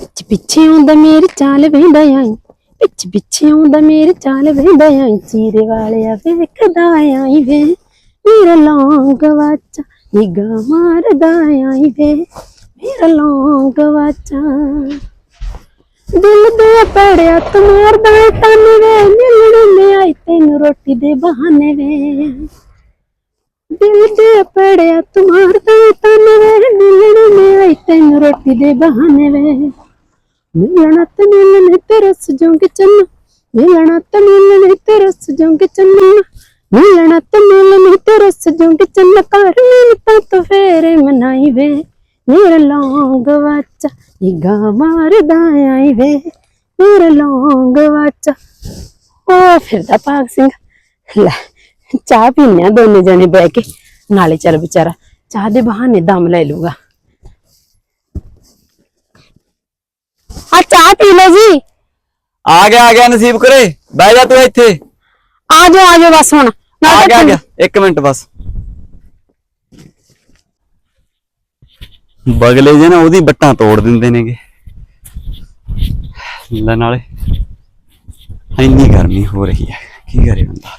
ਪਿੱਛੇ ਪਿੱਛੇ ਆਉਂਦਾ ਮੇਰੀ ਚਾਲ ਵੇਂਦਾ ਆਈ। ਪਿੱਛੇ ਪਿੱਛੇ ਆਉਂਦਾ ਮੇਰੀ ਚਾਲ ਵੇਂਦਾ ਆਈ। ਚੀਰੇ ਵਾਲਿਆ ਵੇਖਦਾ ਆਈ ਵੇ। ਮੇਰਾ ਲੌਂਗ ਵਾਚਾ ਨਿਗਾ ਮਾਰਦਾ ਆਈ ਵੇ। ਮੇਰਾ ਲੌਂਗ ਵਾਚਾ ਦਿਲ ਦੇ ਪੜਿਆ ਤੁਮਾਰਦਾ ਤਨ ਵੇ। ਮਿਲਣ ਨੇ ਆਈ ਤੈਨੂੰ ਰੋਟੀ ਦੇ ਬਹਾਨੇ ਵੇ। ਦਿਲ ਦੇ ਪੜਿਆ ਤੁਮਾਰਦਾ ਦੇ ਬਹਾਨੇ ਵੇ। ਮਿਲਣਾ ਤੇ ਮਿਲਣੇ ਤੇ ਰਸ ਜੋਂਗੇ ਚੰਨਾ। ਮਿਲਣਾ ਤੇ ਮਿਲਣੇ ਤੇ ਰਸ ਜੋਂਗੇ ਚੰਨ। ਮਿਲਣਾ ਤੇ ਮਿਲਣੇ ਤੇ ਰਸ ਜੋਂਗੇ ਚੰਨ। ਕਰ ਮਿਲਤਾ ਤਾਂ ਫੇਰੇ ਮਨਾਈ ਵੇ। ਮੇਰਾ ਲੌਂਗ ਵਾਚਾ ਨਿਗਾ ਮਾਰਦਾ ਆਈ ਵੇ। ਮੇਰਾ ਲੌਂਗ ਵਾਚਾ। ਉਹ ਫਿਰਦਾ ਭਾਗ ਸਿੰਘ। ਲੈ, ਚਾਹ ਪੀਨੇ ਆ ਦੋਨੇ ਜਣੇ ਬਹਿ ਕੇ। ਨਾਲੇ ਚੱਲ ਵਿਚਾਰਾ, ਚਾਹ ਦੇ ਬਹਾਨੇ ਦਮ ਲੈ ਲੂਗਾ ਆ ਚਾਹ ਪੀ ਲਓ ਜੀ। ਆ ਗਿਆ ਆ ਗਿਆ ਨਸੀਬ ਕਰੇ। ਬਹਿ ਜਾ ਤੂੰ ਇੱਥੇ। ਆ ਜਾਓ ਆ ਜਾਓ ਬਸ ਹੁਣ। ਆ ਗਿਆ ਆ ਠੰਡ- ਗਿਆ। ਇੱਕ ਮਿੰਟ ਬਸ। ਬਗਲੇ ਜੇ ਨਾ ਉਹਦੀ ਬੱਟਾਂ ਤੋੜ ਦਿੰਦੇ ਨੇਗੇ। ਲੈ ਨਾਲੇ ਇੰਨੀ ਗਰਮੀ ਹੋ ਰਹੀ ਹੈ। ਕੀ ਕਰੇ ਬੰਦਾ?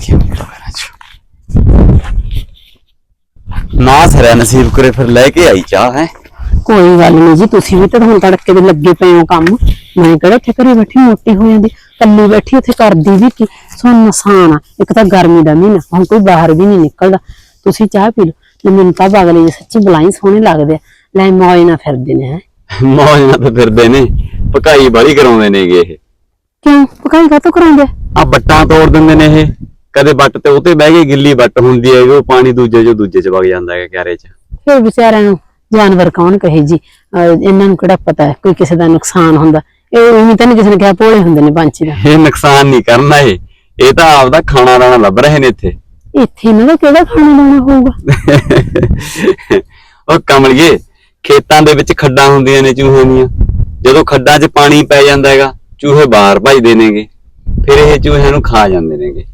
ਕੀ ਹੁੰਦਾ ਨਾ ਸਰਿਆ ਨਸੀਬ ਕਰੇ ਫਿਰ ਲੈ ਕੇ ਆਈ ਚਾਹ ਹੈ। ਕੋਈ ਗੱਲ ਨਹੀਂ ਜੀ ਤੁਸੀਂ ਵੀ ਤਾਂ ਹੁਣ ਤੜਕੇ ਦੇ ਲੱਗੇ ਪਏ ਹੋ ਕੰਮ। ਮੈਂ ਕਿਹੜਾ ਇੱਥੇ ਘਰੇ ਬੈਠੀ ਮੋਟੀ ਹੋ ਜਾਂਦੀ ਕੱਲੀ ਬੈਠੀ ਉੱਥੇ ਕਰਦੀ ਵੀ ਕੀ? ਸੋ ਨਸਾਨ ਆ ਇੱਕ ਤਾਂ ਗਰਮੀ ਦਾ ਮਹੀਨਾ ਹੁਣ ਕੋਈ ਬਾਹਰ ਵੀ ਨਹੀਂ ਨਿਕਲਦਾ। ਤੁਸੀਂ ਚਾਹ ਪੀ ਲਓ ਤੇ ਮੈਨੂੰ ਤਾਂ ਬਗਲੇ ਜੀ ਸੱਚੀ ਬਲਾਈ ਸੋਹਣੇ ਲੱਗਦੇ ਆ। ਲੈ ਮੌਜ ਨਾ ਫਿਰਦੇ ਨੇ ਹੈਂ। ਮੌਜ ਨਾਲ ਤਾਂ ਫਿਰਦੇ ਨੇ ਪਕਾਈ ਬਾਲੀ ਕਰਾਉਂਦੇ ਨੇਗੇ ਇਹ। ਕਿਉਂ? ਪਕਾਈ ਕਾਤੋਂ ਕਰਾਉਂਦੇ ਆ? ਆ ਬੱਟਾਂ ਤੋੜ ਦਿੰਦੇ ਨੇ ਇਹ। ਕਦੇ ਬੱਟ ਤੇ ਉਤੇ ਬਹਿ ਕੇ ਗਿੱਲੀ ਬੱਟ ਹੁੰਦੀ ਹੈ ਉਹ ਪਾਣੀ ਦੂਜੇ ਜੋ ਦੂਜੇ ਚ ਵਗ ਜਾਂਦਾ ਹੈ ਕਿਆਰੇ ਚ। ਫਿਰ ਵਿਚਾਰਿਆਂ ਨੂੰ ਜਾਨਵਰ ਕੌਣ ਕਹੇ ਜੀ? ਇਹਨਾਂ ਨੂੰ ਕਿਹੜਾ ਪਤਾ ਹੈ? ਕੋਈ ਕਿਸੇ ਦਾ ਨੁਕਸਾਨ ਹੁੰਦਾ। ਇਹ ਉਵੇਂ ਤਾਂ ਨਹੀਂ ਕਿਸੇ ਨੇ ਕਿਹਾ ਭੋਲੇ ਹੁੰਦੇ ਨੇ ਪੰਛੀ ਦਾ। ਇਹ ਨੁਕਸਾਨ ਨਹੀਂ ਕਰਨਾ ਇਹ। ਇਹ ਤਾਂ ਆਪਦਾ ਖਾਣਾ ਦਾਣਾ ਲੱਭ ਰਹੇ ਨੇ ਇੱਥੇ। ਇੱਥੇ ਇਹਨਾਂ ਦਾ ਕਿਹੜਾ ਖਾਣਾ ਦਾਣਾ ਹੋਊਗਾ? ਉਹ ਕਮਲਿਏ ਖੇਤਾਂ ਦੇ ਵਿੱਚ ਖੱਡਾਂ ਹੁੰਦੀਆਂ ਨੇ ਚੂਹੇ ਦੀਆਂ। ਜਦੋਂ ਖੱਡਾਂ 'ਚ ਪਾਣੀ ਪੈ ਜਾਂਦਾ ਹੈਗਾ ਚੂਹੇ ਬਾਹਰ ਭਜਦੇ ਨੇਗੇ। ਫਿਰ ਇਹ ਚੂਹਿਆਂ ਨੂੰ ਖਾ ਜਾਂਦੇ ਨੇਗੇ।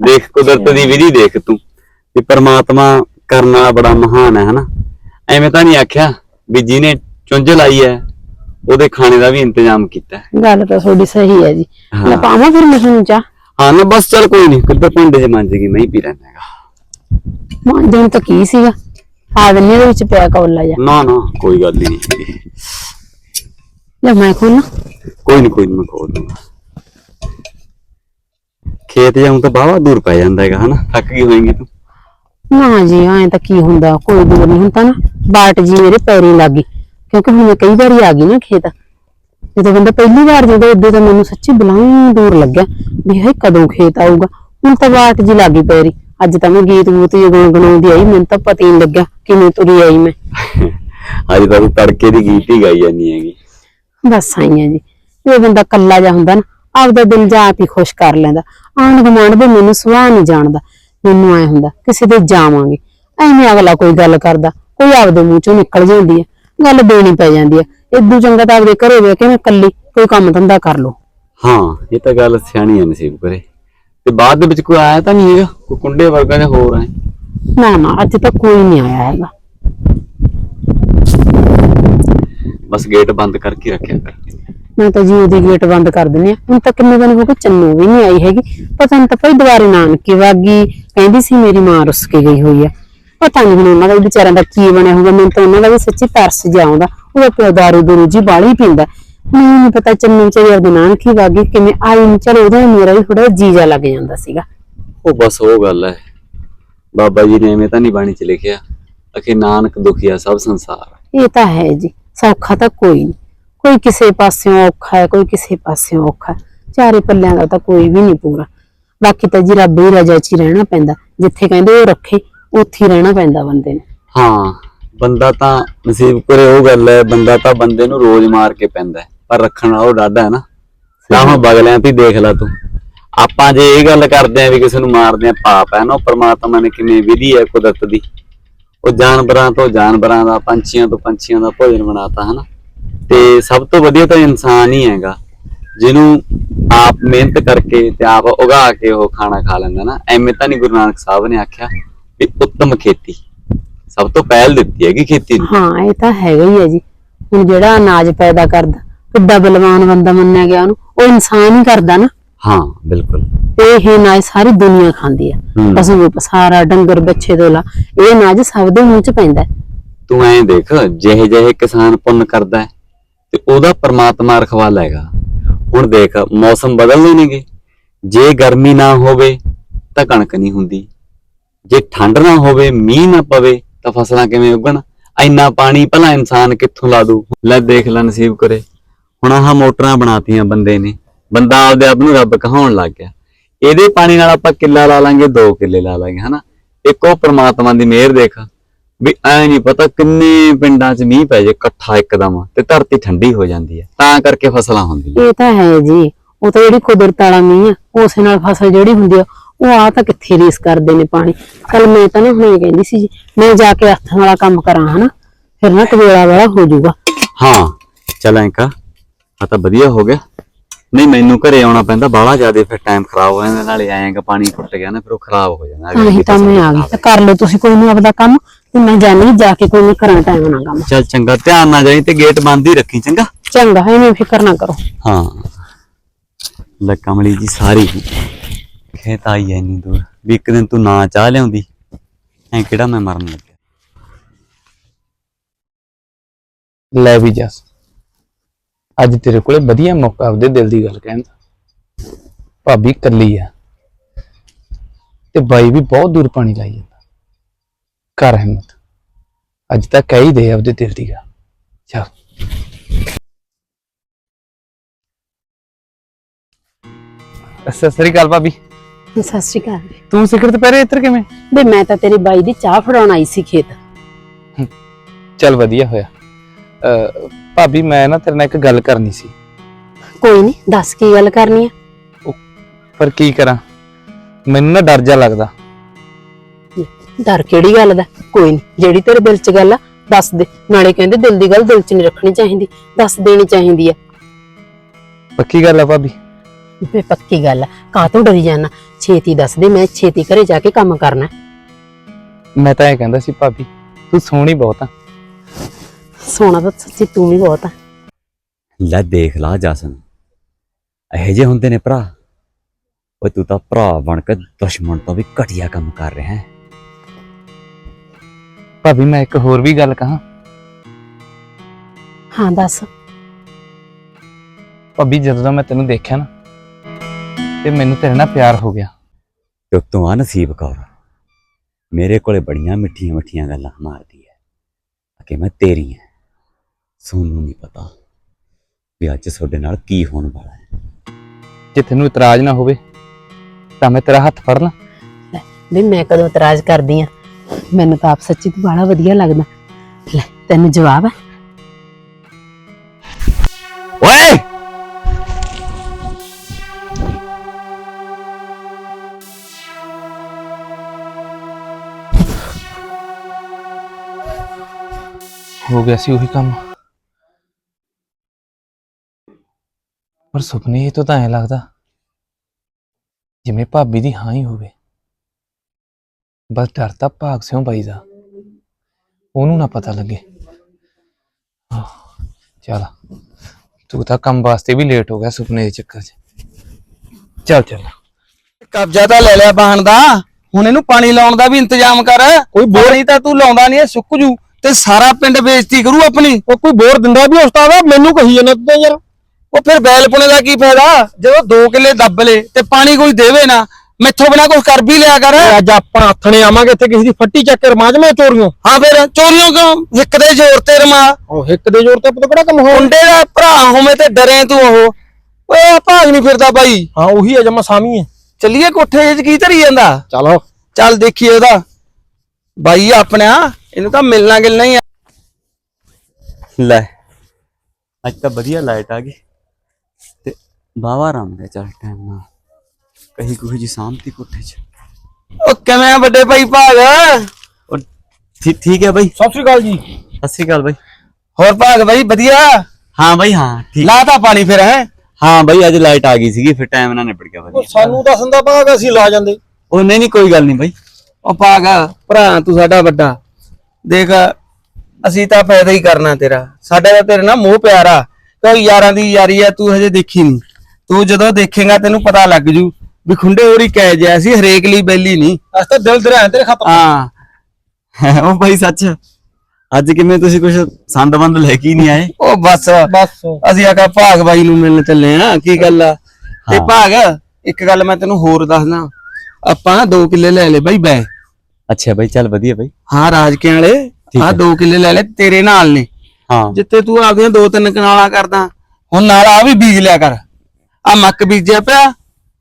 ਦੇਖ ਕੁਦਰਤ ਦੀ ਵਿਧੀ ਦੇਖ ਤੂੰ। ਵੀ ਪ੍ਰਮਾਤਮਾ ਕਰਨ ਵਾਲਾ ਬੜਾ ਮਹਾਨ ਹੈ ਹਨਾ? ਐਵੇਂ ਤਾਂ ਨਹੀਂ ਆਖਿਆ ਵੀ ਜਿਹਨੇ ਚੁੰਝ ਲਾਈ ਹੈ ਉਹਦੇ ਖਾਣੇ ਦਾ ਵੀ ਇੰਤਜ਼ਾਮ ਕੀਤਾ ਹੈ। ਗੱਲ ਤਾਂ ਤੁਹਾਡੀ ਸਹੀ ਹੈ ਜੀ। ਹਾਂ। ਮੈਂ ਪਾਵਾਂ ਫਿਰ ਮੈਂ ਤੁਹਾਨੂੰ ਚਾਹ? ਹਾਂ ਨਾ ਬਸ ਚੱਲ ਕੋਈ ਨਹੀਂ ਕਿੱਧਰ ਭਾਂਡੇ 'ਚ ਮੰਜ ਗਈ ਮੈਂ ਹੀ ਪੀ ਲੈਣਾ ਹੈਗਾ। ਮਾਂਜਣ ਤਾਂ ਕੀ ਸੀਗਾ? ਆ ਦਿੰਨੇ ਇਹਦੇ ਵਿੱਚ ਪਿਆ ਕੌਲਾ ਜਾ ਨਾ ਨਾ ਕੋਈ ਗੱਲ ਹੀ ਨਹੀਂ। ਲੈ ਮੈਂ ਖੋਲਾਂ। ਕੋਈ ਨਹੀਂ ਕੋਈ ਨੀ ਮੈਂ ਖੋਲ ਦੂੰਗਾ। ਖੇਤ ਜਾਉਂ ਤਾਂ ਬਾਵਾ ਦੂਰ ਪੈ ਜਾਂਦਾ ਹੈਗਾ ਹਨਾ? ਥੱਕ ਗਈ ਹੋਏਗੀ ਤੂੰ। ਨਾ ਜੀ ਐਂ ਤਾਂ ਕੀ ਹੁੰਦਾ ਕੋਈ ਦੂਰ ਨਹੀਂ ਹੁੰਦਾ ਨਾ। ਬਾਟ ਜੀ ਮੇਰੇ ਪੈਰੀ ਲੱਗੀ ਕਿਉਂਕਿ ਹੁਣ ਮੈਂ ਕਈ ਵਾਰੀ ਆ ਗਈ ਨਾ ਖੇਤ। ਜਦੋਂ ਬੰਦਾ ਪਹਿਲੀ ਵਾਰ ਜਦੋਂ ਉਦੋਂ ਤਾਂ ਮੈਨੂੰ ਸੱਚੀ ਬਲਾਈ ਦੂਰ ਲੱਗਿਆ ਵੀ ਹੈ ਕਦੋਂ ਖੇਤ ਆਊਗਾ। ਹੁਣ ਤਾਂ ਬਾਟ ਜੀ ਲੱਗੀ ਪੈਰੀ। ਅੱਜ ਤਾਂ ਮੈਂ ਗੀਤ ਗੂਤ ਜੇ ਗੁਣਗੁਣਾਉਂਦੀ ਆਈ ਮੈਨੂੰ ਤਾਂ ਪਤਾ ਹੀ ਨਹੀਂ ਲੱਗਿਆ ਕਿਵੇਂ ਤੁਰੀ ਆਈ ਮੈਂ। ਅੱਜ ਤਾਂ ਤੂੰ ਤੜਕੇ ਦੀ ਗੀਤ ਹੀ ਗਾਈ ਜਾਂਦੀ ਹੈਗੀ। ਬਸ ਆਈਆਂ ਜੀ। ਇਹ ਬੰਦਾ ਕੱਲਾ ਜਾ ਹੁੰਦਾ ਨਾ ਆਪਦਾ ਦਿਲ ਜਾ ਆਪ ਹੀ ਖੁਸ਼ ਕਰ ਲੈਂਦਾ। ਆਣ ਗੁਆਂਢ ਦੇ ਮੈਨੂੰ ਸੁਆਹ ਨਹੀਂ ਜਾਣਦਾ। ਮੈਨੂੰ ਐ ਹੁੰਦਾ ਕਿਸੇ ਦੇ ਜਾਵਾਂਗੇ। ਐਵੇਂ ਅਗਲਾ ਕੋਈ ਗੱਲ ਕਰਦਾ। ਕੋਈ ਆਪਦੇ ਮੂੰਹ ਚੋਂ ਨਿਕਲ ਜਾਂਦੀ ਹੈ ਗੱਲ ਦੇਣੀ ਪੈ ਜਾਂਦੀ ਹੈ। ਇਦੋਂ ਚੰਗਾ ਤਾਂ ਆਪਦੇ ਘਰੇ ਵੇਖ ਕੇ ਮੈਂ ਕੱਲੀ ਕੋਈ ਕੰਮ ਧੰਦਾ ਕਰ ਲੋ ਹਾਂ ਇਹ ਤਾਂ ਗੱਲ ਸਿਆਣੀ ਹੈ ਨਸੀਬ ਕਰੇ। ਤੇ ਬਾਅਦ ਦੇ ਵਿੱਚ ਕੋਈ ਆਇਆ ਤਾਂ ਨਹੀਂ ਹੈਗਾ? ਕੋਈ ਕੁੰਡੇ ਵਰਗਾ ਜਾਂ ਹੋਰ ਆਏ ਨਾ ਨਾ ਅੱਜ ਤੱਕ ਕੋਈ ਨਹੀਂ ਆਇਆ ਹੈਗਾ। ਬਸ ਗੇਟ ਬੰਦ ਕਰਕੇ ਰੱਖਿਆ ਕਰ। ਮੈਂ ਤਾਂ ਜੀ ਉਹਦੀ ਗੇਟ ਬੰਦ ਕਰ ਦਿੰਨੀ ਆ ਹੁਣ ਤਾਂ ਕਿੰਨੇ ਦਿਨ ਹੋ ਗਏ ਚੰਨੂ ਵੀ ਨਹੀਂ ਆਈ ਹੈਗੀ। ਪਤਾ ਨਹੀਂ ਤਾਂ ਭਾਈ ਦੁਬਾਰੇ ਨਾਨਕੀ ਵਾਗੀ ਕਹਿੰਦੀ ਸੀ ਮੇਰੀ ਮਾਂ ਰੁੱਸ ਕੇ ਗਈ ਹੋਈ ਆ ਪਤਾ ਨਹੀਂ ਹੁਣ ਉਹਨਾਂ ਦਾ ਵੀ ਵਿਚਾਰਿਆਂ ਦਾ ਕੀ ਬਣਿਆ ਹੋਊਗਾ ਮੈਨੂੰ ਤਾਂ ਉਹਨਾਂ ਦਾ ਵੀ ਸੱਚੀ ਤਰਸ ਜਿਹਾ ਆਉਂਦਾ। ਉਹਦਾ ਪਿਓ ਦਾਰੂ ਦੂਰੂ ਜੀ ਬਾਲੀ ਪੀਂਦਾ। ਮੈਨੂੰ ਨਹੀਂ ਪਤਾ ਚੰਨੂ ਵਿਚਾਰੀ ਆਪਦੇ ਨਾਨਕੀ ਵਾਗੀ ਕਿਵੇਂ ਆਈ ਨਹੀਂ ਚਲੋ ਉਹਦਾ ਮੇਰਾ ਵੀ ਥੋੜਾ ਜੀਜਾ ਲੱਗ ਜਾਂਦਾ ਸੀਗਾ। ਉਹ ਬਸ ਉਹ ਗੱਲ ਹੈ ਬਾਬਾ ਜੀ ਨੇ ਐਵੇਂ ਤਾਂ ਨਹੀਂ ਬਾਣੀ ਚ ਲਿਖਿਆ ਅਖੇ ਨਾਨਕ ਦੁਖੀਆ ਸਭ ਸੰਸਾਰ। ਇਹ ਤਾਂ ਹੈ ਜੀ ਸੌਖਾ ਤਾਂ ਕੋਈ ਨਹੀਂ ਕੋਈ ਕਿਸੇ ਪਾਸਿਓਂ ਔਖਾ ਹੈ ਕੋਈ ਕਿਸੇ ਪਾਸਿਓਂ ਔਖਾ ਹੈ ਚਾਰੇ ਪੱਲਿਆਂ ਦਾ ਤਾਂ ਕੋਈ ਵੀ ਨਹੀਂ ਪੂਰਾ। ਬਾਕੀ ਤਾਂ ਜੀ ਰੱਬ ਹੀ ਰਜਾ ਚ ਹੀ ਰਹਿਣਾ ਪੈਂਦਾ। ਜਿੱਥੇ ਕਹਿੰਦੇ ਉਹ ਰੱਖੇ ਉੱਥੇ ਹੀ ਰਹਿਣਾ ਪੈਂਦਾ ਬੰਦੇ ਨੂੰ। ਹਾਂ ਬੰਦਾ ਤਾਂ ਨਸੀਬ ਕਰੇ ਉਹ ਗੱਲ ਹੈ ਬੰਦਾ ਤਾਂ ਬੰਦੇ ਨੂੰ ਰੋਜ਼ ਮਾਰ ਕੇ ਪੈਂਦਾ ਹੈ, ਪਰ ਰੱਖਣ ਵਾਲਾ ਉਹ ਡਾਡਾ ਹੈ ਨਾ। ਲਾਹਾਂ ਬਗਲਿਆਂ ਤੇ ਹੀ ਦੇਖ ਲੈ ਤੂੰ। ਆਪਾਂ ਜੇ ਇਹ ਗੱਲ ਕਰਦੇ ਆਂ ਵੀ ਕਿਸੇ ਨੂੰ ਮਾਰਦੇ ਆਂ ਪਾਪ ਹੈ ਨਾ ਉਹ ਪ੍ਰਮਾਤਮਾ ਨੇ ਕਿਵੇਂ ਵਿਧੀ ਹੈ ਕੁਦਰਤ ਦੀ। ਉਹ ਜਾਨਵਰਾਂ ਤੋਂ ਜਾਨਵਰਾਂ ਦਾ ਪੰਛੀਆਂ ਤੋਂ ਪੰਛੀਆਂ ਦਾ ਭੋਜਨ ਬਣਾਤਾ ਹਨਾ ਤੇ ਸਭ ਤੋਂ ਵਧੀਆ ਤਾਂ ਇਨਸਾਨ ਹੀ ਹੈਗਾ। ਜਿਹਨੂੰ ਆਪ ਮਿਹਨਤ ਕਰਕੇ ਤੇ ਆਪ ਉਗਾ ਕੇ ਉਹ ਖਾਣਾ ਖਾ ਲੈਂਦਾ ਨਾ। ਐਵੇਂ ਤਾਂ ਨਹੀਂ ਗੁਰੂ ਨਾਨਕ ਸਾਹਿਬ ਨੇ ਆਖਿਆ ਵੀ ਉੱਤਮ ਖੇਤੀ। ਸਭ ਤੋਂ ਪਹਿਲ ਦਿੱਤੀ ਹੈਗੀ ਖੇਤੀ ਨੂੰ ਹਾਂ ਇਹ ਤਾਂ ਹੈਗਾ ਹੀ ਹੈ ਜੀ। ਹੁਣ ਜਿਹੜਾ ਅਨਾਜ ਪੈਦਾ ਕਰਦਾ ਕਿੱਡਾ ਬਲਵਾਨ ਬੰਦਾ ਮੰਨਿਆ ਗਿਆ ਉਹਨੂੰ ਉਹ ਇਨਸਾਨ ਹੀ ਕਰਦਾ ਨਾ। ਹਾਂ ਬਿਲਕੁਲ। ਇਹ ਅਨਾਜ ਸਾਰੀ ਦੁਨੀਆ ਖਾਂਦੀ ਹੂੰ। ਪਸ਼ੂ ਪਸਾਰਾ ਡੰਗਰ ਬੱਚੇ ਦੋਲਾ ਇਹ ਅਨਾਜ ਸਭ ਦੇ ਮੂੰਹ 'ਚ ਪੈਂਦਾ। ਤੂੰ ਐਂ ਦੇਖ ਜਿਹੇ ਜਿਹੇ ਕਿਸਾਨ ਪੁੰਨ ਕਰਦਾ ਹੈ ਤੇ ਉਹਦਾ ਪਰਮਾਤਮਾ ਰਖਵਾਲਾ ਹੈਗਾ। ਹੁਣ ਦੇਖ ਮੌਸਮ ਬਦਲਦੇ ਨੇਗੇ। ਜੇ ਗਰਮੀ ਨਾ ਹੋਵੇ ਤਾਂ ਕਣਕ ਨਹੀਂ ਹੁੰਦੀ। ਜੇ ਠੰਡ ਨਾ ਹੋਵੇ, ਮੀਂਹ ਨਾ ਪਵੇ, ਤਾਂ ਫਸਲਾਂ ਕਿਵੇਂ ਉੱਗਣ? ਇੰਨਾ ਪਾਣੀ ਭਲਾ ਇਨਸਾਨ ਕਿੱਥੋਂ ਲਾ ਦੂ? ਲੈ ਦੇਖ ਲੈ ਨਸੀਬ ਕਰੇ। ਹੁਣ ਆਹ ਮੋਟਰਾਂ ਬਣਾਤੀਆਂ ਬੰਦੇ ਨੇ। ਬੰਦਾ ਆਪਦੇ ਆਪ ਨੂੰ ਰੱਬ ਕਹਾਉਣ ਲੱਗ ਗਿਆ। ਇਹਦੇ ਪਾਣੀ ਨਾਲ ਆਪਾਂ ਕਿੱਲਾ ਲਾ ਲਾਂਗੇ, ਦੋ ਕਿੱਲੇ ਲਾ ਲਾਂਗੇ, ਹਨਾ? ਇੱਕ ਉਹ ਪ੍ਰਮਾਤਮਾ ਦੀ ਮਿਹਰ ਦੇਖ। ਵੀ ਐ ਨਹੀਂ ਪਤਾ ਕਿੰਨੇ ਪਿੰਡਾਂ 'ਚ ਮੀਂਹ ਪੈ ਜੇ, ਇਕੱਠਾ ਇੱਕਦਮ, ਤੇ ਧਰਤੀ ਠੰਡੀ ਹੋ ਜਾਂਦੀ ਹੈ। ਤਾਂ ਕਰਕੇ ਫਸਲਾਂ ਹੁੰਦੀਆਂ। ਇਹ ਤਾਂ ਹੈ ਜੀ। ਉਹ ਤਾਂ ਜਿਹੜੀ ਕੁਦਰਤ ਵਾਲਾ ਮੀਂਹ ਆ, ਉਸੇ ਨਾਲ ਫਸਲ ਜਿਹੜੀ ਹੁੰਦੀ ਆ ਉਹ ਆ ਤਾਂ ਕਿੱਥੇ ਰੀਸ ਕਰਦੇ ਨੇ ਪਾਣੀ? ਕੱਲ ਮੈਂ ਤਾਂ ਨਾ ਹੁਣ ਇਹ ਕਹਿੰਦੀ ਸੀ ਜੀ ਮੈਂ ਜਾ ਕੇ ਹੱਥਾਂ ਵਾਲਾ ਕੰਮ ਕਰਾਂ ਹਨਾ ਫਿਰ ਨਾ ਕਵੇਲਾ ਵਾਲਾ ਹੋ ਜਾਊਗਾ। ਹਾਂ ਚੱਲ ਐਂ ਕਰ ਆ ਤਾਂ ਵਧੀਆ ਹੋ ਗਿਆ। ਨਹੀਂ ਮੈਨੂੰ ਘਰੇ ਆਉਣਾ ਪੈਂਦਾ ਬਾਹਲਾ ਜ਼ਿਆਦਾ ਫਿਰ ਟਾਈਮ ਖਰਾਬ ਹੋ ਜਾਂਦਾ ਨਾਲੇ ਆਏਗਾ ਪਾਣੀ ਫੁੱਟ ਗਿਆ ਨਾ ਫਿਰ ਉਹ ਖਰਾਬ ਹੋ ਜਾਂਦਾ ਹੀ ਤਾਂ ਮੈਂ ਆ ਗਈ। ਤਾਂ ਕਰ ਲਓ ਤੁਸੀਂ ਕੋਈ ਨਹੀਂ ਆਪਦਾ ਕੰਮ ਤੇ ਮੈਂ ਜਾਣੀ ਜਾ ਕੇ ਕੋਈ ਨਹੀਂ ਕਰਾਂ ਟਾਈਮ ਨਾਲ ਕੰਮ। ਚੱਲ ਚੰਗਾ ਧਿਆਨ ਨਾਲ ਜਾਈ ਤੇ ਗੇਟ ਬੰਦ ਹੀ ਰੱਖੀ ਚੰਗਾ? ਚੰਗਾ ਐਵੇਂ ਫਿਕਰ ਨਾ ਕਰੋ। ਹਾਂ। ਲੈ ਕਮਲੀ ਜੀ ਸਾਰੀ ਖੇਤ ਆਈ ਐ ਇੰਨੀ ਦੂਰ? ਵੀ ਇੱਕ ਦਿਨ ਤੂੰ ਨਾ ਚਾਹ ਲਿਆਉਂਦੀ। ਐ ਕਿਹੜਾ ਮੈਂ ਮਰਨ ਲੱਗਿਆ? ਲੈ ਵੀ ਜਸ ਅੱਜ ਤੇਰੇ ਕੋਲੇ ਵਧੀਆ ਮੌਕਾ ਆਪਦੇ ਦਿਲ ਦੀ ਗੱਲ ਕਹਿਣ ਦਾ। ਭਾਬੀ ਕੱਲੀ ਆ। ਤੇ ਬਾਈ ਵੀ ਬਹੁਤ ਦੂਰ ਪਾਣੀ ਲਾਈ ਜਾਂਦਾ। ਕਰ ਹਿੰਮਤ। ਅੱਜ ਤਾਂ ਕਹਿ ਹੀ ਦੇ ਆਪਦੇ ਦਿਲ ਦੀ ਗੱਲ। ਚਲ। ਸਤਿ ਸ੍ਰੀ ਅਕਾਲ ਭਾਬੀ। ਸਤਿ ਸ਼੍ਰੀ ਅਕਾਲ ਤੂੰ ਸਿਖਰ ਦੁਪਹਿਰੇ ਇੱਧਰ ਕਿਵੇਂ? ਵੀ ਮੈਂ ਤਾਂ ਤੇਰੀ ਬਾਈ ਦੀ ਚਾਹ ਫੜਾਉਣ ਆਈ ਸੀ ਖੇਤ। ਚੱਲ ਵਧੀਆ ਹੋਇਆ। ਅਹ, ਭਾਬੀ ਮੈਂ ਨਾ ਤੇਰੇ ਨਾਲ ਇੱਕ ਗੱਲ ਕਰਨੀ ਸੀ। ਕੋਈ ਨਹੀਂ ਦੱਸ ਕੀ ਗੱਲ ਕਰਨੀ ਆ? ਪਰ ਕੀ ਕਰਾਂ? ਮੈਨੂੰ ਨਾ ਡਰ ਜਾ ਲੱਗਦਾ। ਡਰ ਕਿਹੜੀ ਗੱਲ ਦਾ? ਕੋਈ ਨਹੀਂ ਜਿਹੜੀ ਤੇਰੇ ਦਿਲ 'ਚ ਗੱਲ ਆ ਦੱਸ ਦੇ। ਨਾਲੇ ਕਹਿੰਦੇ ਦਿਲ ਦੀ ਗੱਲ ਦਿਲ 'ਚ ਨਹੀਂ ਰੱਖਣੀ ਚਾਹੀਦੀ ਦੱਸ ਦੇਣੀ ਚਾਹੀਦੀ ਆ। ਪੱਕੀ ਗੱਲ ਆ ਭਾਬੀ। ਵੇ ਪੱਕੀ ਗੱਲ ਆ। ਕਾਹਤੋਂ ਡਰੀ ਜਾਣਾ ਛੇਤੀ ਦੱਸ ਦੇ ਮੈਂ ਛੇਤੀ ਘਰੇ ਜਾ ਕੇ ਕੰਮ ਕਰਨਾ। ਮੈਂ ਤਾਂ ਇਹ ਕਹਿੰਦਾ ਸੀ ਭਾਬੀ ਤੂੰ ਸੋਹਣੀ ਬਹੁਤ ਆ। ਸੋਨਾ ਤਾਂ ਸੱਚੀ ਤੂੰ ਵੀ ਬਹੁਤ ਆ। ਲੈ ਦੇਖ ਲਾ ਜਸਨ। ਇਹੋ ਜਿਹੇ ਹੁੰਦੇ ਨੇ ਭਰਾ। ਓਏ ਤੂੰ ਤਾਂ ਭਰਾ ਬਣ ਕੇ ਦੁਸ਼ਮਣ ਤੋਂ ਵੀ ਘਟੀਆ ਕੰਮ ਕਰ ਰਿਹਾ ਹੈ। ਭਾਬੀ ਮੈਂ ਇੱਕ ਹੋਰ ਵੀ ਗੱਲ ਕਹਾਂ। ਹਾਂ ਦੱਸ। ਭਾਬੀ ਜਦੋਂ ਦਾ ਮੈਂ ਤੈਨੂੰ ਦੇਖਿਆ ਨਾ ਤੇ ਮੈਨੂੰ ਤੇਰੇ ਨਾਲ ਪਿਆਰ ਹੋ ਗਿਆ। ਤੇ ਤੂੰ ਆ ਨਸੀਬ ਕੌਰ। ਮੇਰੇ ਕੋਲੇ ਬੜੀਆਂ ਮਿੱਠੀਆਂ ਮਿੱਠੀਆਂ ਗੱਲਾਂ ਮਾਰਦੀ ਹੈ। ਕਿ ਮੈਂ ਤੇਰੀ ਹਾਂ। ਸੋਨੂੰ ਨਹੀਂ ਪਤਾ ਵੀ ਅੱਜ ਤੁਹਾਡੇ ਨਾਲ ਕੀ ਹੋਣ ਵਾਲਾ ਹੈ। ਜੇ ਤੈਨੂੰ ਇਤਰਾਜ਼ ਨਾ ਹੋਵੇ ਤਾਂ ਮੈਂ ਤੇਰਾ ਹੱਥ ਫੜ ਲਾਂ। ਵੀ ਮੈਂ ਕਦੋਂ ਇਤਰਾਜ਼ ਕਰਦੀ ਆ ਮੈਨੂੰ ਤਾਂ ਆਪ ਸੱਚੀ ਤੂੰ ਬੜਾ ਵਧੀਆ ਲੱਗਦਾ। ਲੈ ਤੈਨੂੰ ਜਵਾਬ ਆ ਓਏ! ਹੋ ਗਿਆ ਸੀ ਉਹੀ ਕੰਮ। ਪਰ ਸੁਪਨੇ ਤੋਂ ਤਾਂ ਐ ਲੱਗਦਾ ਜਿਵੇਂ ਭਾਬੀ ਦੀ ਹਾਂ ਹੀ ਹੋਵੇ। ਬਸ ਡਰ ਤਾਂ ਭਾਗ ਸਿਓ ਬਾਈ ਦਾ। ਉਹਨੂੰ ਨਾ ਪਤਾ ਲੱਗੇ। ਚੱਲ। ਤੂੰ ਤਾਂ ਕੰਮ ਵਾਸਤੇ ਵੀ ਲੇਟ ਹੋ ਗਿਆ ਸੁਪਨੇ ਦੇ ਚੱਕਰ 'ਚ। ਚੱਲ ਚੱਲ। ਕਬਜ਼ਾ ਤਾਂ ਲੈ ਲਿਆ ਬਾਹਣ ਦਾ। ਹੁਣ ਇਹਨੂੰ ਪਾਣੀ ਲਾਉਣ ਦਾ ਵੀ ਇੰਤਜ਼ਾਮ ਕਰ। ਕੋਈ ਬੋਰ ਨਹੀਂ ਤਾਂ ਤੂੰ ਲਾਉਂਦਾ ਨਹੀਂ ਇਹ ਸੁੱਕ ਜੂ। ਤੇ ਸਾਰਾ ਪਿੰਡ ਬੇਇੱਜ਼ਤੀ ਕਰੂ ਆਪਣੀ। ਉਹ ਕੋਈ ਬੋਰ ਦਿੰਦਾ ਵੀ ਉਸਤਾਦ ਮੈਨੂੰ ਕਹੀ ਜਾਂਦਾ ਤੂੰ ਯਾਰ। ਉਹ ਫਿਰ ਬੈਲ ਪੁਣੇ ਦਾ ਕੀ ਫਾਇਦਾ? ਜਦੋਂ 2 ਕਿੱਲੇ ਦੱਬ ਲੇ ਤੇ ਪਾਣੀ ਕੋਈ ਦੇਵੇ ਨਾ ਮੈਥੋਂ ਬਿਨਾ ਕੁਝ ਕਰ ਵੀ ਲਿਆ ਕਰ। ਅੱਜ ਆਪਾਂ ਨੇ ਆਵਾਂਗੇ ਇੱਥੇ ਕਿਸੇ ਦੀ ਫੱਟੀ ਚੱਕ ਕੇ ਰਮਾਜ ਮੈਂ ਚੋਰੀਆਂ ਹਾਂ ਫਿਰ ਚੋਰੀਆਂ ਕਿਉਂ? ਹਿੱਕ ਦੇ ਜ਼ੋਰ ਤੇ ਰਮਾ। ਉਹ ਹਿੱਕ ਦੇ ਜ਼ੋਰ ਤੇ ਪਤਾ ਕਿਹੜਾ ਕੰਮ ਹੋ ਮੁੰਡੇ ਦਾ ਭਰਾ ਹੋਵੇਂ ਤੇ ਡਰੇ ਤੂੰ ਉਹ। ਓਏ ਭਾਗ ਨਹੀਂ ਫਿਰਦਾ ਬਾਈ। ਹਾਂ ਉਹੀ ਹੈ ਜਮਾ ਸਾਮੀ ਹੈ ਚੱਲੀਏ ਕੋਠੇ 'ਚ ਕੀ ਧਰੀ ਜਾਂਦਾ? ਚਲੋ ਚੱਲ ਦੇਖੀਏ ਉਹਦਾ। ਬਾਈ ਆਪਣਾ ਇਹਨੂੰ ਤਾਂ ਮਿਲਣਾ ਗਿਲਣਾ ਹੀ ਆ। ਲੈ। ਅੱਜ ਤਾਂ ਵਧੀਆ ਲਾਈਟ ਆ ਗਈ। ਤੇ ਬਾਵਾ ਰਾਮ ਦੇ ਚੱਲ ਟਾਈਮ ਨਾਲ। ਕਹੀ ਕੋਈ ਜੀ ਸ਼ਾਂਤੀ ਕੋਠੇ 'ਚ। ਉਹ ਕਿਵੇਂ ਆ ਵੱਡੇ ਭਾਈ ਭਾਗ? ਠੀ- ਠੀਕ ਹੈ ਬਾਈ। ਸਤਿ ਸ੍ਰੀ ਅਕਾਲ ਜੀ। ਸਤਿ ਸ਼੍ਰੀ ਅਕਾਲ ਬਾਈ। ਹੋਰ ਭਾਗ ਬਾਈ ਵਧੀਆ? ਹਾਂ ਬਾਈ ਹਾਂ ਠੀਕ। ਲਾ ਤਾਂ ਪਾਣੀ ਫਿਰ ਹੈ? ਹਾਂ ਬਾਈ ਅੱਜ ਲਾਈਟ ਆ ਗਈ ਸੀਗੀ ਫਿਰ ਟਾਈਮ ਨਾਲ ਨਿਬੜ ਗਿਆ ਵਧੀਆ। ਸਾਨੂੰ ਦੱਸਣ ਦਾ ਭਾਗ ਅਸੀਂ ਲਾ ਜਾਂਦੇ। ਉਹ ਨਹੀਂ ਨਹੀਂ ਕੋਈ ਗੱਲ ਨਹੀਂ ਬਾਈ। ਉਹ ਭਾਗ ਭਰਾ ਤੂੰ ਸਾਡਾ ਵੱਡਾ। ਦੇਖ ਅਸੀਂ ਤਾਂ ਫਾਇਦਾ ਹੀ ਕਰਨਾ ਤੇਰਾ। ਸਾਡਾ ਤਾਂ ਤੇਰੇ ਨਾਲ ਮੋਹ ਪਿਆਰਾ ਕਿਉਂ ਯਾਰਾਂ ਦੀ ਯਾਰੀ ਆ ਤੂੰ ਹਜੇ ਦੇਖੀ ਨਹੀਂ। ਤੂੰ ਜਦੋਂ ਦੇਖੇਗਾ ਤੈਨੂੰ ਪਤਾ ਲੱਗ ਜੂ ਵੀ ਖੁੰਡੇ ਹੋਰੀ ਕਹਿ ਜਿਆ ਸੀ ਹਰੇਕ ਲਈ ਬੈਲੀ ਨਹੀਂ। ਅਸ ਤਾਂ ਦਿਲ ਦਰਿਆ ਤੇਰੇ ਖਾਤਰ। ਹਾਂ। ਉਹ ਭਾਈ ਸੱਚ ਅੱਜ ਕਿਵੇਂ ਤੁਸੀਂ ਕੁਝ ਸੰਦਬੰਦ ਲੈ ਕੇ ਨਹੀਂ ਆਏ? ਉਹ ਬਸ। ਬਸ। ਅਸੀਂ ਆਕਾ ਭਾਗ ਬਾਈ ਨੂੰ ਮਿਲਣ ਚੱਲੇ ਆ। ਕੀ ਗੱਲ ਆ? ਤੇ ਭਾਗ ਇੱਕ ਗੱਲ ਮੈਂ ਤੈਨੂੰ ਹੋਰ ਦੱਸਦਾ। ਆਪਾਂ 2 ਕਿੱਲੇ ਲੈ ਲੈ ਬਾਈ ਬੈ ਅੱਛਾ ਭਾਈ ਚੱਲ ਵਧੀਆ ਭਾਈ ਹਾਂ ਰਾਜਕਿਆਂ ਵਾਲੇ ਹਾਂ। 2 ਕਿੱਲੇ ਲੈ ਲੈ ਤੇਰੇ ਨਾਲ ਨੇ। ਹਾਂ। ਜਿੱਤੇ ਤੂੰ ਆਪਦੀਆਂ ਦੋ ਤਿੰਨ ਕਨਾਲਾਂ ਕਰਦਾ ਹੁਣ ਨਾਲ ਆ ਵੀ ਬੀਜ ਲਿਆ ਕਰ। ਆ ਮੱਕ ਬੀਜਿਆ ਪਿਆ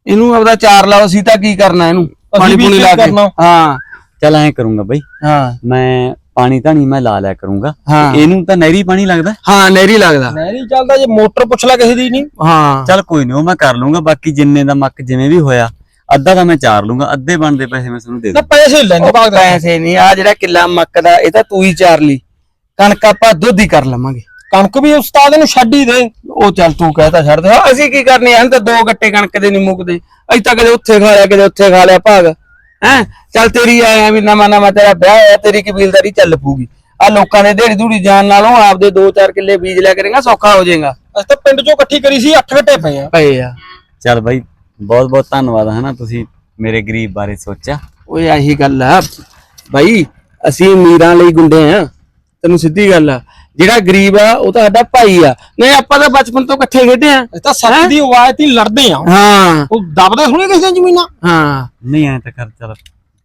ਇਹਨੂੰ ਆਪਦਾ ਚਾਰ ਲਾਓ ਅਸੀਂ ਤਾਂ ਕੀ ਕਰਨਾ ਇਹਨੂੰ? ਪਾਣੀ ਪੂਣੀ ਲਾ ਕੇ? ਹਾਂ। ਚੱਲ ਐਂ ਕਰੂੰਗਾ ਭਾਈ ਹਾਂ। ਮੈਂ ਪਾਣੀ ਧਾਣੀ ਮੈਂ ਲਾ ਲਿਆ ਕਰੂੰਗਾ। ਤੇ ਇਹਨੂੰ ਤਾਂ ਨਹਿਰੀ ਪਾਣੀ ਲੱਗਦਾ? ਹਾਂ ਨਹਿਰੀ ਲੱਗਦਾ। ਨਹੀਂ ਚੱਲਦਾ ਜੇ ਮੋਟਰ ਪੁੱਛ ਲੈ ਕਿਸੇ ਦੀ ਨਹੀਂ। ਹਾਂ। ਚੱਲ ਕੋਈ ਨਹੀਂ ਉਹ ਮੈਂ ਕਰ ਲੂੰਗਾ ਬਾਕੀ ਜਿੰਨੇ ਦਾ ਮੱਕ ਜਿਵੇਂ ਵੀ ਹੋਇਆ। ਅੱਧਾ ਤਾਂ ਮੈਂ ਚਾਰ ਲੂੰਗਾ ਅੱਧੇ ਬਣਦੇ ਪੈਸੇ ਮੈਂ ਤੁਹਾਨੂੰ ਦੇ ਨਾ ਦੂੰ ਪੈਸੇ ਲੈਣੇ ਭਾਗ ਦਾ। ਪੈਸੇ ਨਹੀਂ ਆ ਜਿਹੜਾ ਕਿੱਲਾ ਮੱਕ ਦਾ ਇਹ ਤਾਂ ਤੂੰ ਹੀ ਚਾਰ ਲਈ। ਕਣਕ ਆਪਾਂ ਦੁੱਧ ਹੀ ਕਰ ਲਵਾਂਗੇ। ਕਣਕ ਵੀ ਉਸਤਾਦ ਨੂੰ ਛੱਡ ਹੀ ਦੇ। ਉਹ ਚੱਲ ਤੂੰ ਕਹਤਾ ਛੱਡ ਦੇ। ਹਾਂ, ਅਸੀਂ ਕੀ ਕਰਨੀ ਐ ਤਾਂ ਦੋ ਗੱਟੇ ਕਣਕ ਦੇ ਨਹੀਂ ਮੁੱਕਦੇ। ਅਸੀਂ ਤਾਂ ਕਦੇ ਉੱਥੇ ਖਾ ਲਿਆ ਕਦੇ ਉੱਥੇ ਖਾ ਲਿਆ ਭਾਗ। ਹੈ? ਚੱਲ ਤੇਰੀ ਆਇਆ ਵੀ ਨਵਾਂ ਨਵਾਂ ਤੇਰਾ ਵਿਆਹ ਹੋਇਆ ਤੇਰੀ ਕਬੀਲਦਾਰੀ ਚੱਲ ਪੂਗੀ ਆ ਲੋਕਾਂ ਦੇ ਢੇੜੀ ਧੂੜੀ ਜਾਣ ਨਾਲੋਂ ਆਪਦੇ 2-4 ਕਿੱਲੇ ਬੀਜ ਲਿਆ ਕਰੇਗਾ ਸੌਖਾ ਹੋ ਜਾਏਗਾ। ਅਸੀਂ ਤਾਂ ਪਿੰਡ ਚੋਂ ਇਕੱਠੀ ਕਰੀ ਸੀ 8 ਘੱਟੇ ਪਏ ਆ। ਪਏ ਆ। ਚੱਲ ਭਾਈ ਬਹੁਤ ਬਹੁਤ ਧੰਨਵਾਦ ਹੈ ਨਾ ਤੁਸੀਂ ਮੇਰੇ ਗਰੀਬ ਬਾਰੇ ਸੋਚਿਆ। ਓਏ ਆਹੀ ਗੱਲ ਆ ਭਾਈ ਅਸੀਂ ਅਮੀਰਾਂ ਲਈ ਗੁੰਡੇ ਆ। ਤੈਨੂੰ ਸਿੱਧੀ ਗੱਲ ਆ ਜਿਹੜਾ ਗਰੀਬ ਆ ਉਹ ਤਾਂ ਸਾਡਾ ਭਾਈ ਆ। ਨਹੀਂ ਆਪਾਂ ਤਾਂ ਬਚਪਨ ਤੋਂ ਇਕੱਠੇ ਖੇਡੇ ਆ। ਅਸੀਂ ਤਾਂ ਸੱਚ ਦੀ ਆਵਾਜ਼ ਤੇ ਹੀ ਲੜਦੇ ਆ। ਹਾਂ। ਉਹ ਦਬਦੇ ਸੁਣੇ ਕਿਸੇ ਜ਼ਮੀਨਾਂ। ਹਾਂ। ਨਹੀਂ ਐ ਤਾਂ ਕਰ ਚੱਲ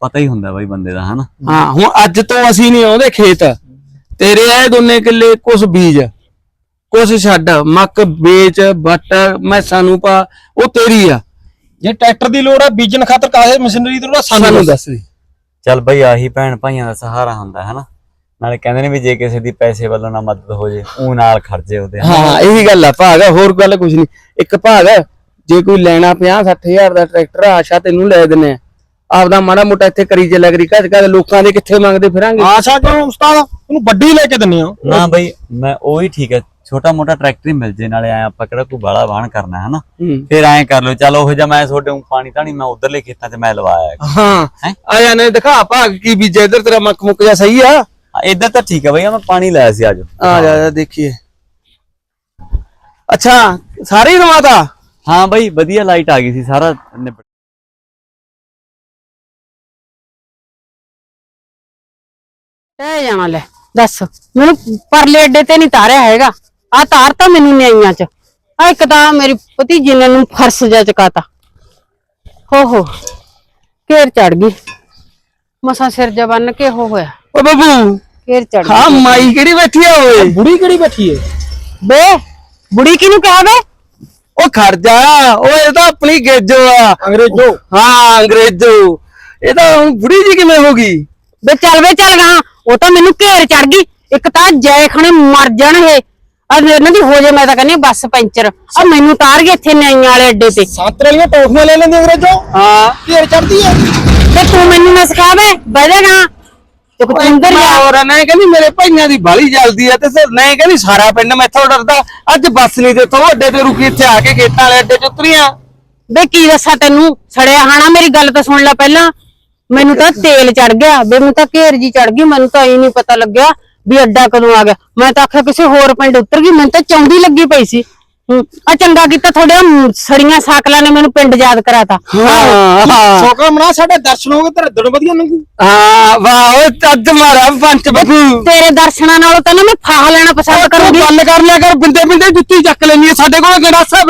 ਪਤਾ ਹੀ ਹੁੰਦਾ ਬਾਈ ਬੰਦੇ ਦਾ ਹਨਾ? ਹਾਂ ਹੁਣ ਅੱਜ ਤੋਂ ਅਸੀਂ ਨਹੀਂ ਆਉਂਦੇ ਖੇਤ। ਤੇਰੇ ਆਏ ਦੋਨੇ ਕਿੱਲੇ ਕੁਛ ਬੀਜ। ਕੁਛ ਛੱਡ ਮੱਕ ਵੇਚ ਬੱਟ ਮੈਸਾਂ ਨੂੰ ਪਾ ਉਹ ਤੇਰੀ ਆ। ਜੇ ਟਰੈਕਟਰ ਦੀ ਲੋੜ ਆ ਬੀਜਣ ਖਾਤਰ ਕਾਹੇ ਮਸ਼ੀਨਰੀ ਦੀ ਲੋੜ ਆ ਸਾਨੂੰ ਦੱਸ। ਦੇ। ਚੱਲ ਬਈ ਆਹੀ ਭੈਣ ਭਾਈਆਂ ਦਾ ਸਹਾਰਾ ਹੁੰਦਾ ਹੈ ਨਾ ਨਾਲੇ ਕਹਿੰਦੇ ਨੇ ਵੀ ਜੇ ਕਿਸੇ ਦੀ ਪੈਸੇ ਵੱਲੋਂ ਨਾ ਮਦਦ ਹੋ ਜੇ ਉਹ ਨਾਲ ਖਰਚੇ ਉਹਦੇ ਹਾਂ ਇਹੀ ਗੱਲ ਆ ਭਾਗ ਹੋਰ ਗੱਲ ਕੁਛ ਨਹੀਂ ਇੱਕ ਭਾਗ ਜੇ ਕੋਈ ਲੈਣਾ 50 60000 ਦਾ ਟਰੈਕਟਰ ਆਸ਼ਾ ਤੈਨੂੰ ਲੈ ਦਿੰਨੇ ਆ। ਆਪਦਾ ਮਾੜਾ ਮੋਟਾ ਇੱਥੇ ਕਰੀ ਚੱਲਿਆ ਕਰੀ ਘਰ ਘਰ ਲੋਕਾਂ ਦੇ ਕਿੱਥੇ ਮੰਗਦੇ ਫਿਰਾਂਗੇ? ਆਸ਼ਾ ਕਿਉਂ ਉਸਤਾਦ? ਉਹਨੂੰ ਵੱਡੀ ਲੈ ਕੇ ਦਿੰਨੇ ਆ। ਨਾ ਬਈ ਮੈਂ ਉਹੀ ਠੀਕ ਹੈ ਛੋਟਾ ਮੋਟਾ ਟਰੈਕਟਰ ਹੀ ਮਿਲ ਜੇ ਨਾਲੇ ਐ ਆਪਾਂ ਕਿਹੜਾ ਕੋਈ ਬਾਲਾ ਵਾਹਣ ਕਰਨਾ ਹੈ ਨਾ ਹੂੰ। ਫਿਰ ਐਂ ਕਰ ਲਓ ਚੱਲ ਉਹ ਜਿਹਾ ਮੈਂ ਤੁਹਾਡੇ ਨੂੰ ਪਾਣੀ ਧਾਣੀ ਮੈਂ ਉਧਰਲੇ ਖੇਤਾਂ 'ਚ ਮੈਂ ਲਵਾਇਆ। ਹਾਂ। ਹੈਂ? ਆ ਜਾ ਨੇ ਦਿਖਾ ਭਾਗ ਕੀ ਬੀਜਿਆ ਇੱਧਰ ਤੇਰਾ ਮੱਕ ਮੁੱਕ ਜਾ ਸਹੀ ਆ। ਇੱਧਰ ਤਾਂ ਠੀਕ ਹੈ ਬਈ ਮੈਂ ਪਾਣੀ ਲਾਇਆ ਸੀ ਅੱਜ ਆ ਜਾ ਜਾ ਦੇਖੀਏ। ਅੱਛਾ ਸਾਰੇ ਹੀ ਰਵਾਤਾ ਹਾਂ ਬਈ ਵਧੀਆ ਲਾਈਟ ਆ ਗਈ ਸੀ ਸਾਰਾ ਨਿਬੜ- ਇਹ ਜਾਣਾ ਲੈ। ਦੱਸ ਮੈਨੂੰ ਪਰਲੇ ਅੱਡੇ ਤੇ ਨਹੀਂ ਤਾਰਿਆ ਹੈਗਾ। ਆ ਤਾਰ ਤਾਂ ਮੈਨੂੰ ਨਿਆਈਆਂ ਚ। ਆ ਇੱਕ ਤਾਂ ਮੇਰੀ ਭਤੀਜੀ ਨੇ ਨੂੰ ਫਰਸ ਜਾ ਚਕਾਤਾ। ਹੋ ਹੋ ਘੇਰ ਚੜ ਗਈ। ਮਸਾ ਸਿਰ ਜਾ ਬੰਨ ਕੇ ਹੋ ਹੋਇਆ। ਓ ਬੱਬੂ ਘੇਰ ਚੜ ਗਈ। ਹਾਂ ਮਾਈ ਕਿਹੜੀ ਬੈਠੀ ਆ ਓਏ? ਬੁੜੀ ਕਿਹੜੀ ਬੈਠੀ ਏ? ਬੇ ਬੁੜੀ ਕਿਹਨੂੰ ਕਹਾ ਬੇ ਉਹ ਖੜ ਜਾ ਓਏ ਇਹ ਤਾਂ ਆਪਣੀ ਗੇਜੋ ਆ ਅੰਗਰੇਜ਼ੋ। ਹਾਂ ਅੰਗਰੇਜ਼ੋ। ਇਹ ਤਾਂ ਹੁਣ ਬੁੜੀ ਜੀ ਕਿਵੇਂ ਹੋ ਗਈ? ਬੇ ਚੱਲ ਵੇ ਚੱਲ ਗਾ। ਉਹ ਤਾਂ ਮੈਨੂੰ ਘੇਰ ਚੜ ਗਈ। ਇੱਕ ਤਾਂ ਜੈ ਖਣੇ ਮਰ ਜਾਣ ਇਹ ਆ ਇਹਨਾਂ ਦੀ ਹੋ ਜੇ ਮੈਂ ਤਾਂ ਕਹਿੰਦੀ ਹਾਂ ਬੱਸ ਪੈਂਚਰ। ਆ ਮੈਨੂੰ ਤਾਰ ਗਏ ਇੱਥੇ ਨਿਆਈਆਂ ਵਾਲੇ ਅੱਡੇ ਤੇ। ਸੰਤਰੇ ਵਾਲੀਆਂ ਟੋਫੀਆਂ ਲੈ ਲੈਂਦੇ ਅੰਗਰੇਜ਼ੋ? ਹਾਂ। ਢੇਰ ਚੜਦੀ ਏ ਤੇ ਤੂੰ ਮੈਨੂੰ ਨਾ ਸਿਖਾ ਵੇ ਬਹਿ ਨਾ। ਤੇ ਕੁਝ ਅੰਦਰ ਜਾ। ਹੋਰ ਨਹੀਂ ਕਹਿੰਦੀ ਮੇਰੇ ਭਾਈਆਂ ਦੀ ਬਾਲੀ ਜਲਦੀ ਆ ਤੇ ਸਿਰ ਨਹੀਂ ਕਹਿੰਦੀ ਸਾਰਾ ਪਿੰਡ ਮੈਥੋਂ ਡਰਦਾ। ਅੱਜ ਬੱਸ ਨਹੀਂ ਤੇ ਤੋਂ ਅੱਡੇ ਤੇ ਰੁਕੀ ਇੱਥੇ ਆ ਕੇ ਖੇਤਾਂ ਵਾਲੇ ਅੱਡੇ ਚ ਉਤਰੀਆਂ। ਬੇ ਕੀ ਦੱਸਾਂ ਤੈਨੂੰ? ਸੜਿਆ ਹਾਣਾ ਮੇਰੀ ਗੱਲ ਤਾਂ ਸੁਣ ਲੈ ਪਹਿਲਾਂ। ਮੈਨੂੰ ਤਾਂ ਤੇਲ ਚੜ ਗਿਆ। ਬੇ ਮੈਨੂੰ ਤਾਂ ਘੇਰ ਜੀ ਚੜ ਗਈ ਮੈਨੂੰ ਤਾਂ ਇਹ ਨਹੀਂ ਪਤਾ ਲੱਗਿਆ। ਵੀ ਅੱਡਾ ਕਦੋਂ ਆ ਗਿਆ? ਮੈਂ ਤਾਂ ਆਖਿਆ ਕਿਸੇ ਹੋਰ ਪਿੰਡ ਉਤਰ ਗਈ ਮੈਨੂੰ ਤਾਂ ਚੌਂਦੀ ਲੱਗੀ ਪਈ ਸੀ। ਆ ਚੰਗਾ ਕੀਤਾ ਤੁਹਾਡੇ ਆਹ ਸੜੀਆਂ ਸਾਕਲਾਂ ਨੇ ਮੈਨੂੰ ਪਿੰਡ ਯਾਦ ਕਰਾਤਾ। ਹਾਂ ਹਾਂ। ਸੋਕਾ ਮਨਾ ਸਾਡੇ ਦਰਸ਼ਨ ਹੋ ਗਏ ਤੇਰੇ ਦਿਨ ਵਧੀਆ ਲੰਘੂ ਹਾਂ ਵਾਹ ਓਏ ਚੱਜ ਮਾਰਾ ਪੰਚ ਬੱਬੂ ਤੇਰੇ ਦਰਸ਼ਨਾਂ ਨਾਲੋਂ ਤਾਂ ਨਾ ਮੈਂ ਫਾਹ ਲੈਣਾ ਪਸੰਦ ਕਰੂੰਗੀ। ਗੱਲ ਕਰ ਲਿਆ ਕਰ ਬਿੰਦੇ ਬਿੰਦੇ ਜੁੱਤੀ ਚੱਕ ਲੈਣੀ ਆ ਸਾਡੇ ਕੋਲ ਗੜਾਸਾ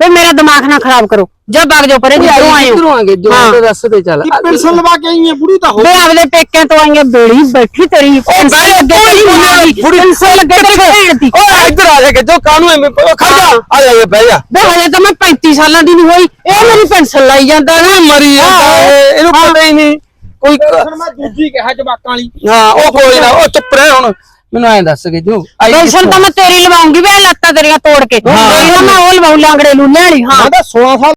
ਫਿਰ ਮੇਰਾ ਦਿਮਾਗ ਨਾ ਖਰਾਬ ਕਰੋ। ਜਾ ਬਾਗ ਜਾਓ ਪਰੇ ਜਿੱਧਰੋਂ ਆਏ ਹੋ। ਆਗੇ ਜੋ ਹਾਂ। ਤੇ ਦੱਸ ਤੇ ਚੱਲ। ਕੀ ਪੈਨਸ਼ਨ ਲਵਾ ਕੇ ਆਈ ਬੁੜੀ ਤਾਂ ਹੋ ਬੇ ਆਪਦੇ ਪੇਕਿਆਂ ਤੋਂ ਆਈਆਂ ਬੇੜੀ ਬੈਠੀ ਤੇਰੀ। ਪੈਨਸਲ ਲੱਗੇ ਤੇਰੀ ਮਾਂ ਦੀ ਪੈਨਸਲ ਲੱਗੇ ਤੇਰੀ ਭੈਣ ਦੀ। ਓਏ ਇੱਧਰ ਆ ਜਾ ਕੇ ਜੋ ਕਾਨੂੰ ਐਵੇਂ ਪ- ਖੜ ਜਾ। ਆ ਜਾ ਇਹ ਬਹਿ ਜਾ। ਬੇ ਹਜੇ ਤਾਂ ਮੈਂ 35 ਸਾਲਾਂ ਦੀ ਨਹੀਂ ਹੋਈ। ਇਹ ਮੇਰੀ ਪੈਨਸਲ ਲਾਈ ਜਾਂਦਾ ਨਾ ਇਹ ਮਰੀ ਜਾਂਦਾ। ਇਹ, ਇਹਨੂੰ ਪਤਾ ਹੀ ਨਹੀਂ। ਕੋਈ ਕ- ਮੈਂ ਦੂਜੀ ਕਿਹਾ ਜਵਾਕਾਂ ਵਾਲੀ। ਹਾਂ ਉਹ ਕੋਈ ਨਾ ਉਹ ਚੁੱਪ ਰਹਿ ਹੁਣ। ਮੈਨੂੰ ਐਂ ਦੱਸ ਕੇ ਜੋ ਆਈ ਤਾਂ ਮੈਂ ਤੇਰੀ ਲਵਾਉਂਗੀ ਵੇ ਲੱਤਾਂ ਤੇਰੀਆਂ ਤੋੜ ਕੇ। ਕੋਈ ਨਾ ਮੈਂ ਉਹ ਲਵਾਉ ਲਾਂਗੜੇ ਲੂਲੇ ਵਾਲੀ ਹਾਂ। ਮੈਂ ਤਾਂ 16 ਸਾਲ